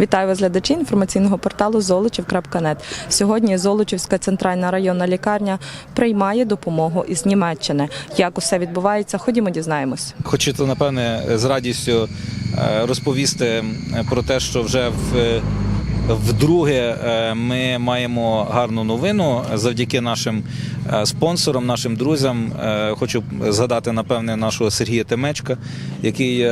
Вітаю вас, глядачі інформаційного порталу Золочів.нет. Сьогодні Золочівська центральна районна лікарня приймає допомогу із Німеччини. Як усе відбувається? Ходімо, дізнаємось. Хочу напевне з радістю е, розповісти е, про те, що вже в. Вдруге е, ми маємо гарну новину завдяки нашим е, спонсорам, нашим друзям. Е, Хочу згадати напевне нашого Сергія Темечка, який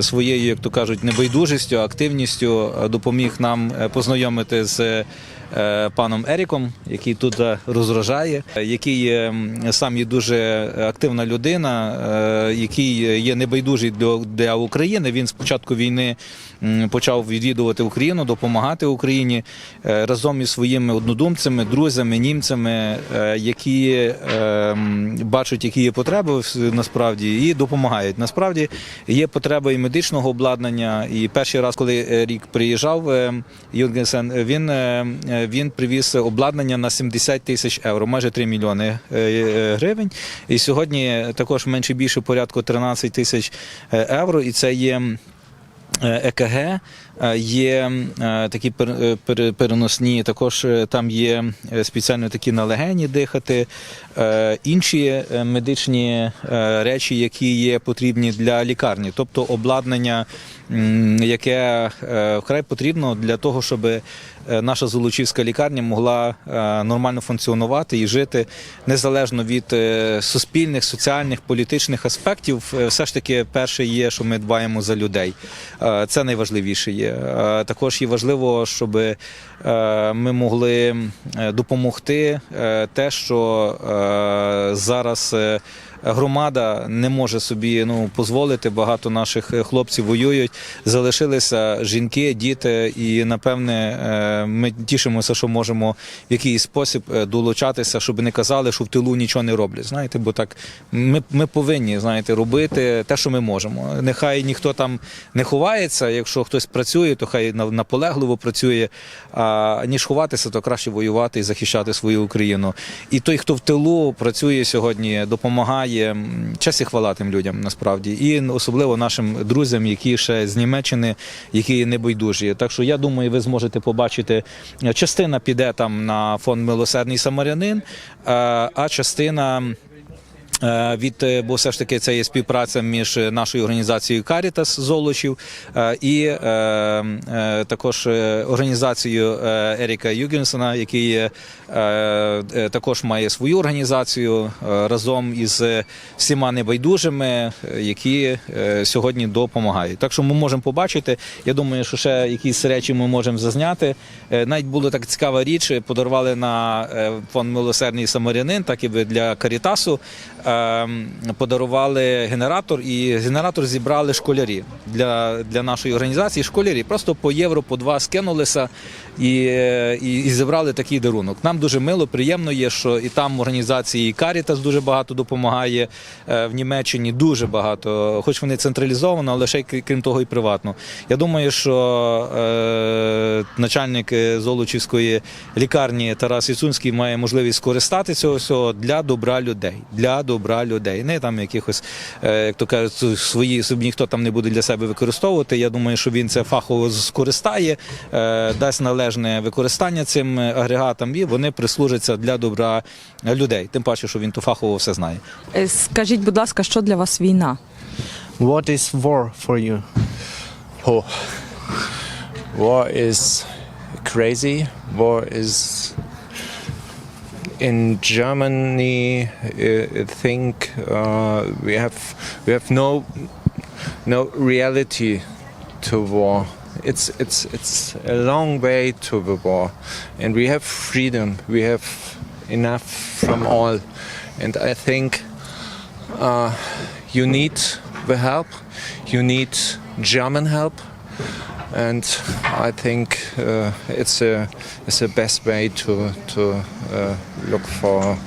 своєю, як то кажуть, небайдужістю, активністю допоміг нам познайомити з паном Еріком, який тут розрожає, е, який сам є дуже активна людина, який є небайдужий для України. Він з початку війни почав відвідувати Україну, допомагати Україні е, разом із своїми однодумцями, друзями, німцями, е, які е, бачать, які є потреби насправді, і допомагають. Насправді є потреба і медичного обладнання. І перший раз, коли е, рік приїжджав е, Юнгенсен, він, він привіз обладнання на 70 тисяч євро, майже 3 мільйони гривень. І сьогодні також менше більше порядку 13 тисяч євро. І це є. ЕКГ, є е, такі е, переносні, також е, там є е, спеціально такі на легені дихати, е, інші е, медичні е, речі, які є потрібні для лікарні, тобто обладнання, яке е, вкрай потрібно для того, щоб е, наша Золочівська лікарня могла е, нормально функціонувати і жити незалежно від е, суспільних, соціальних, політичних аспектів. Е, Все ж таки, перше є, що ми дбаємо за людей. Е, Це найважливіше є. Е, Також є важливо, щоб е, ми могли е, допомогти те, що зараз. Громада не може собі ну дозволити. Багато наших е, хлопців воюють. Залишилися жінки, діти, і напевне е, ми тішимося, що можемо в якийсь спосіб е, долучатися, щоб не казали, що в тилу нічого не роблять. Знаєте, бо так ми, ми повинні знаєте робити те, що ми можемо. Нехай ніхто там не ховається. Якщо хтось працює, то хай на- наполегливо працює. А ніж ховатися, то краще воювати і захищати свою Україну. І той, хто в тилу працює сьогодні, допомагає. М, Честь і хвала тим людям насправді, і особливо нашим друзям, які ще з Німеччини, які небайдужі. Так що я думаю, ви зможете побачити. е, Частина піде там на фонд Милосердний Самарянин, е, а частина. Е, Від е, бо все ж таки це є співпраця між нашою організацією Карітас Золочів е, і також організацією Еріка Югенсона, який також має свою організацію разом із всіма небайдужими, які сьогодні допомагають. Так що ми можемо побачити. Я думаю, що ще якісь речі ми можемо зазняти. Навіть була так цікава річ. Подарували на фонд Милосердний Самарянин, так і для Карітасу. Е, Подарували генератор, і генератор зібрали школярі для, для нашої організації. Школярі просто по євро, по два скинулися і, і, і зібрали такий дарунок. Нам дуже мило, приємно є, що і там організації Карітас дуже багато допомагає е, в Німеччині. Дуже багато, хоч вони централізовано, але ще й крім того, і приватно. Я думаю, що е, начальник е, Золочівської лікарні Тарас Іцунський має можливість скористатися цього всього для добра людей. Для добра людей. Не там якихось, е, як то кажуть, свої собі ніхто там не буде для себе використовувати. Я думаю, що він це фахово скористає, е, дасть належне використання цим агрегатам, і вони прислужаться для добра людей. Тим паче, що він то фахово все знає. Е, Скажіть, будь ласка, що для вас війна? What is war for you? Oh, war is crazy. War is in Germany. I think uh, we have we have no no reality to war. It's it's it's a long way to the war, and we have freedom. We have enough from all, and I think uh, you need the help. You need German help, and I think uh, it's a it's the best way to to uh, look for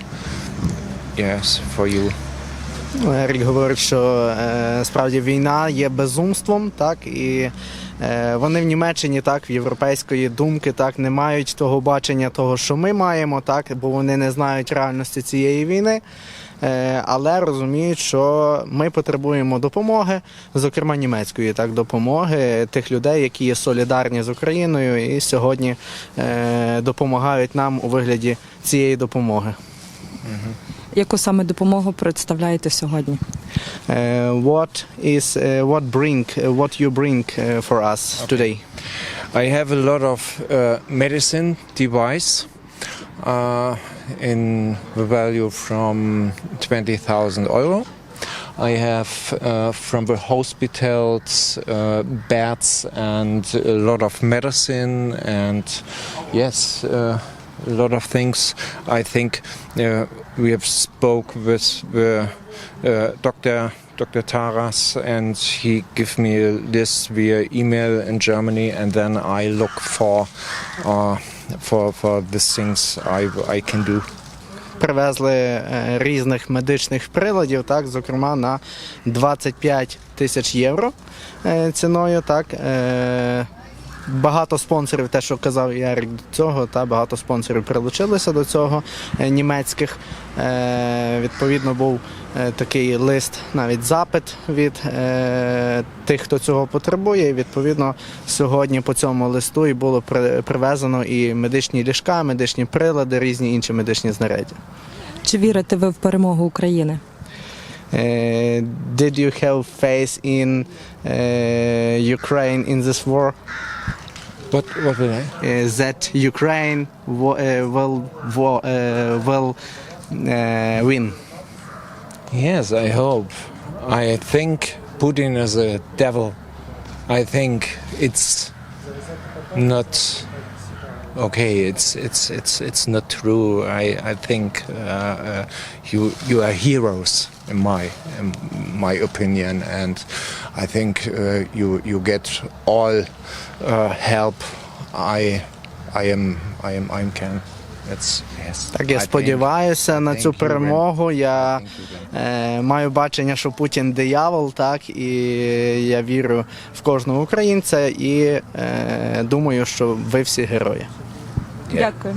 yes for you. Ну, Ерік говорить, що е, справді війна є безумством, так і Е, Вони в Німеччині так, в європейської думки, так, не мають того бачення, того, що ми маємо, так, бо вони не знають реальності цієї війни. Е, Але розуміють, що ми потребуємо допомоги, зокрема німецької так, допомоги тих людей, які є солідарні з Україною і сьогодні допомагають нам у вигляді цієї допомоги. Яку саме допомогу представляєте сьогодні? Uh, what is uh, what bring uh, what you bring uh, for us today? I have a lot of uh, medicine device uh, in the value from 20,000 euro. I have uh, from the hospitals uh, beds and a lot of medicine and yes, uh, a lot of things. I think uh, we have spoke with the uh, doctor Dr. Taras, and he give me this via email in Germany, and then I look for uh, for for these things I I can do. Привезли е, різних медичних приладів, так, зокрема на 25 тисяч євро е, ціною. Так, е, Багато спонсорів, те, що казав Ярик до цього, та багато спонсорів прилучилися до цього е, німецьких. Е, відповідно, був е, такий лист, навіть запит від тих, хто цього потребує. І відповідно сьогодні по цьому листу і було при- привезено і медичні ліжка, медичні прилади, різні інші медичні знаряддя. Чи вірите ви в перемогу України? Did you have faith in uh, Ukraine in this war? What what will I? Uh, that Ukraine wo- uh, will uh, will uh, win? Yes, I hope. I think Putin is a devil. I think it's not okay. It's it's it's it's not true. I I think uh, uh, you you are heroes in my in my opinion, and I think uh, you you get all uh, help. I I am I am I can. That's yes. Так, я сподіваюся на цю перемогу. Я е, маю бачення, що Путін диявол, так і я вірю в кожного українця і е, думаю, що ви всі герої. Дякую.